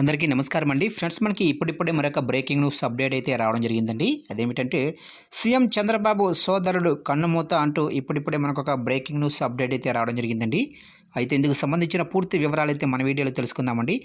అందరికీ నమస్కారం అండి. ఫ్రెండ్స్ మనకి ఇప్పుడిప్పుడే మరొక బ్రేకింగ్ న్యూస్ అప్డేట్ అయితే రావడం జరిగిందండి. అదేమిటంటే సీఎం చంద్రబాబు సోదరుడు కన్నుమూత అంటూ ఇప్పుడిప్పుడే మనకు ఒక బ్రేకింగ్ న్యూస్ అప్డేట్ అయితే రావడం జరిగిందండి. అయితే ఇందుకు సంబంధించిన పూర్తి వివరాలు అయితే మన వీడియోలో తెలుసుకుందామండి.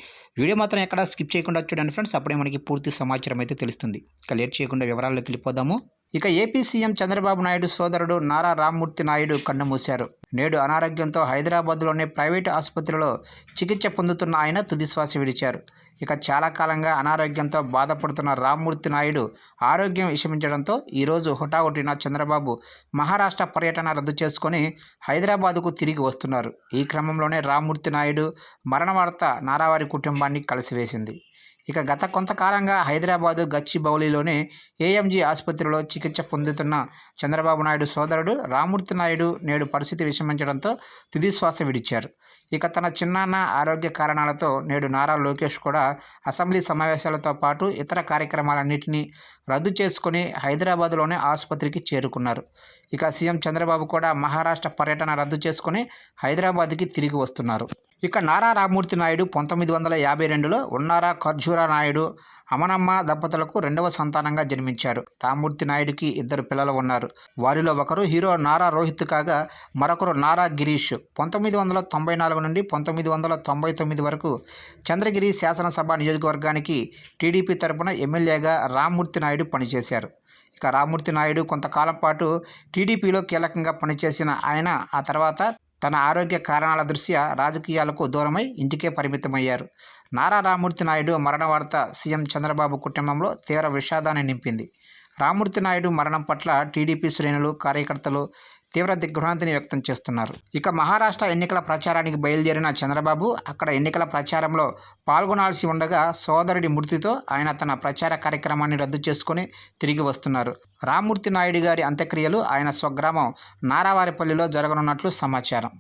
వీడియో మాత్రం ఎక్కడ స్కిప్ చేయకుండా చూడండి ఫ్రెండ్స్ అప్పుడే మనకి పూర్తి సమాచారం అయితే తెలుస్తుంది. ఇక లేట్ చేయకుండా వివరాల్లోకి వెళ్ళిపోదాము. ఇక ఏపీ సీఎం చంద్రబాబు నాయుడు సోదరుడు నారా రామ్మూర్తి నాయుడు కన్నుమూశారు. నేడు అనారోగ్యంతో హైదరాబాద్లోని ప్రైవేటు ఆసుపత్రిలో చికిత్స పొందుతున్న ఆయన తుదిశ్వాస విడిచారు. ఇక చాలా కాలంగా అనారోగ్యంతో బాధపడుతున్న రామ్మూర్తి నాయుడు ఆరోగ్యం విషమించడంతో ఈరోజు హుటాహుటిన చంద్రబాబు మహారాష్ట్ర పర్యటన రద్దు చేసుకొని హైదరాబాదుకు తిరిగి వస్తున్నారు. ఈ క్రమంలోనే రామ్మూర్తి నాయుడు మరణ వార్త నారావారి కుటుంబాన్ని కలిసివేసింది. ఇక గత కొంతకాలంగా హైదరాబాదు గచ్చిబౌలిలోని ఏఎంజీ ఆసుపత్రిలో చికిత్స పొందుతున్న చంద్రబాబు నాయుడు సోదరుడు రామూర్తి నాయుడు నేడు పరిస్థితి విషమించడంతో తుదిశ్వాస విడిచారు. ఇక తన చిన్నాన్న ఆరోగ్య కారణాలతో నేడు నారా లోకేష్ కూడా అసెంబ్లీ సమావేశాలతో పాటు ఇతర కార్యక్రమాలన్నింటినీ రద్దు చేసుకుని హైదరాబాద్లోనే ఆసుపత్రికి చేరుకున్నారు. ఇక సీఎం చంద్రబాబు కూడా మహారాష్ట్ర పర్యటన రద్దు చేసుకుని హైదరాబాద్కి తిరిగి వస్తున్నారు. ఇక నారా రామూర్తి నాయుడు పంతొమ్మిది వందల యాభై రెండులో ఉన్నారా ఖర్జూరా నాయుడు అమనమ్మ దంపతులకు రెండవ సంతానంగా జన్మించారు. రామూర్తి నాయుడుకి ఇద్దరు పిల్లలు ఉన్నారు. వారిలో ఒకరు హీరో నారా రోహిత్ కాగా మరొకరు నారా గిరీష్. పంతొమ్మిది వందల తొంభై నాలుగు నుండి పంతొమ్మిది వందల తొంభై తొమ్మిది వరకు చంద్రగిరి శాసనసభ నియోజకవర్గానికి టీడీపీ తరపున ఎమ్మెల్యేగా రామ్మూర్తి నాయుడు పనిచేశారు. ఇక రామ్మూర్తి నాయుడు కొంతకాలం పాటు టీడీపీలో కీలకంగా పనిచేసిన ఆయన ఆ తర్వాత తన ఆరోగ్య కారణాల దృష్ట్యా రాజకీయాలకు దూరమై ఇంటికే పరిమితమయ్యారు. నారా రామూర్తి నాయుడు మరణ వార్త సీఎం చంద్రబాబు కుటుంబంలో తీవ్ర విషాదాన్ని నింపింది. రామూర్తి నాయుడు మరణం పట్ల టీడీపీ శ్రేణులు కార్యకర్తలు తీవ్ర దిగ్భ్రాంతిని వ్యక్తం చేస్తున్నారు. ఇక మహారాష్ట్ర ఎన్నికల ప్రచారానికి బయలుదేరిన చంద్రబాబు అక్కడ ఎన్నికల ప్రచారంలో పాల్గొనాల్సి ఉండగా సోదరుడి మృతితో ఆయన తన ప్రచార కార్యక్రమాన్ని రద్దు చేసుకుని తిరిగి వస్తున్నారు. రామూర్తి నాయుడు గారి అంత్యక్రియలు ఆయన స్వగ్రామం నారావారిపల్లిలో జరగనున్నట్లు సమాచారం.